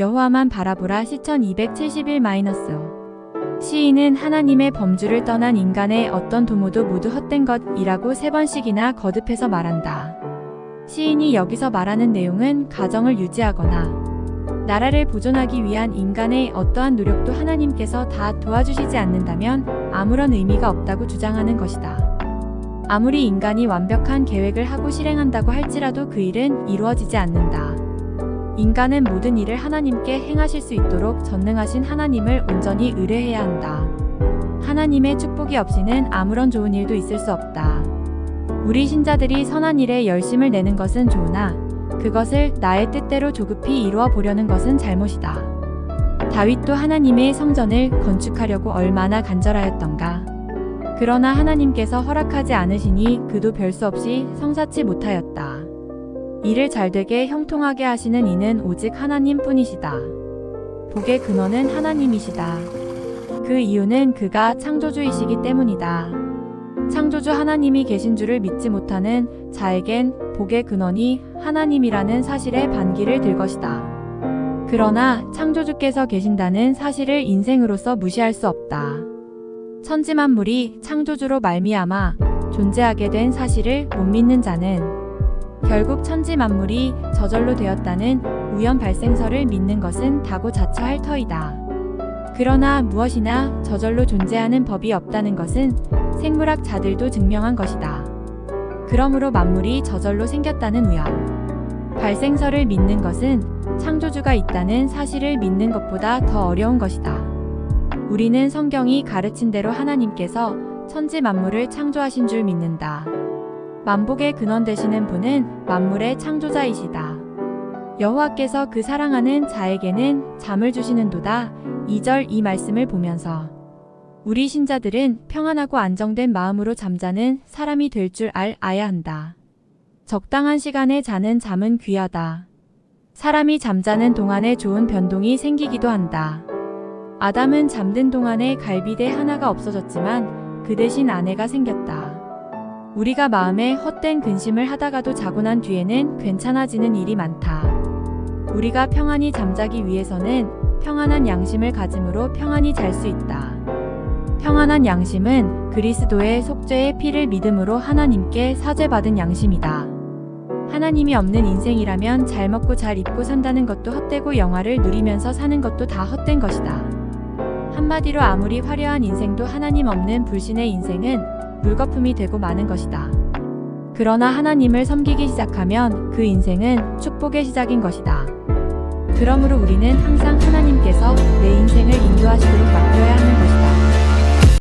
여호와만 바라보라 시천 271-5 시인은 하나님의 범주를 떠난 인간의 어떤 도모도 모두 헛된 것이라고 세 번씩이나 거듭해서 말한다. 시인이 여기서 말하는 내용은 가정을 유지하거나 나라를 보존하기 위한 인간의 어떠한 노력도 하나님께서 다 도와주시지 않는다면 아무런 의미가 없다고 주장하는 것이다. 아무리 인간이 완벽한 계획을 하고 실행한다고 할지라도 그 일은 이루어지지 않는다. 인간은 모든 일을 하나님께 행하실 수 있도록 전능하신 하나님을 온전히 의뢰해야 한다. 하나님의 축복이 없이는 아무런 좋은 일도 있을 수 없다. 우리 신자들이 선한 일에 열심을 내는 것은 좋으나 그것을 나의 뜻대로 조급히 이루어 보려는 것은 잘못이다. 다윗도 하나님의 성전을 건축하려고 얼마나 간절하였던가. 그러나 하나님께서 허락하지 않으시니 그도 별 수 없이 성사치 못하였다. 일을 잘되게 형통하게 하시는 이는 오직 하나님 뿐이시다. 복의 근원은 하나님이시다. 그 이유는 그가 창조주이시기 때문이다. 창조주 하나님이 계신 줄을 믿지 못하는 자에겐 복의 근원이 하나님이라는 사실에 반기를 들 것이다. 그러나 창조주께서 계신다는 사실을 인생으로서 무시할 수 없다. 천지만물이 창조주로 말미암아 존재하게 된 사실을 못 믿는 자는 결국 천지 만물이 저절로 되었다는 우연 발생설을 믿는 것은 다고자처할 터이다. 그러나 무엇이나 저절로 존재하는 법이 없다는 것은 생물학자들도 증명한 것이다. 그러므로 만물이 저절로 생겼다는 우연. 발생설을 믿는 것은 창조주가 있다는 사실을 믿는 것보다 더 어려운 것이다. 우리는 성경이 가르친 대로 하나님께서 천지 만물을 창조하신 줄 믿는다. 만복의 근원 되시는 분은 만물의 창조자이시다. 여호와께서 그 사랑하는 자에게는 잠을 주시는도다. 2절 이 말씀을 보면서 우리 신자들은 평안하고 안정된 마음으로 잠자는 사람이 될 줄 알 아야 한다. 적당한 시간에 자는 잠은 귀하다. 사람이 잠자는 동안에 좋은 변동이 생기기도 한다. 아담은 잠든 동안에 갈비대 하나가 없어졌지만 그 대신 아내가 생겼다. 우리가 마음에 헛된 근심을 하다가도 자고 난 뒤에는 괜찮아지는 일이 많다. 우리가 평안히 잠자기 위해서는 평안한 양심을 가짐으로 평안히 잘 수 있다. 평안한 양심은 그리스도의 속죄의 피를 믿음으로 하나님께 사죄받은 양심이다. 하나님이 없는 인생이라면 잘 먹고 잘 입고 산다는 것도 헛되고 영화를 누리면서 사는 것도 다 헛된 것이다. 한마디로 아무리 화려한 인생도 하나님 없는 불신의 인생은 물거품이 되고 마는 것이다. 그러나 하나님을 섬기기 시작하면 그 인생은 축복의 시작인 것이다. 그러므로 우리는 항상 하나님께서 내 인생을 인도하시도록 맡겨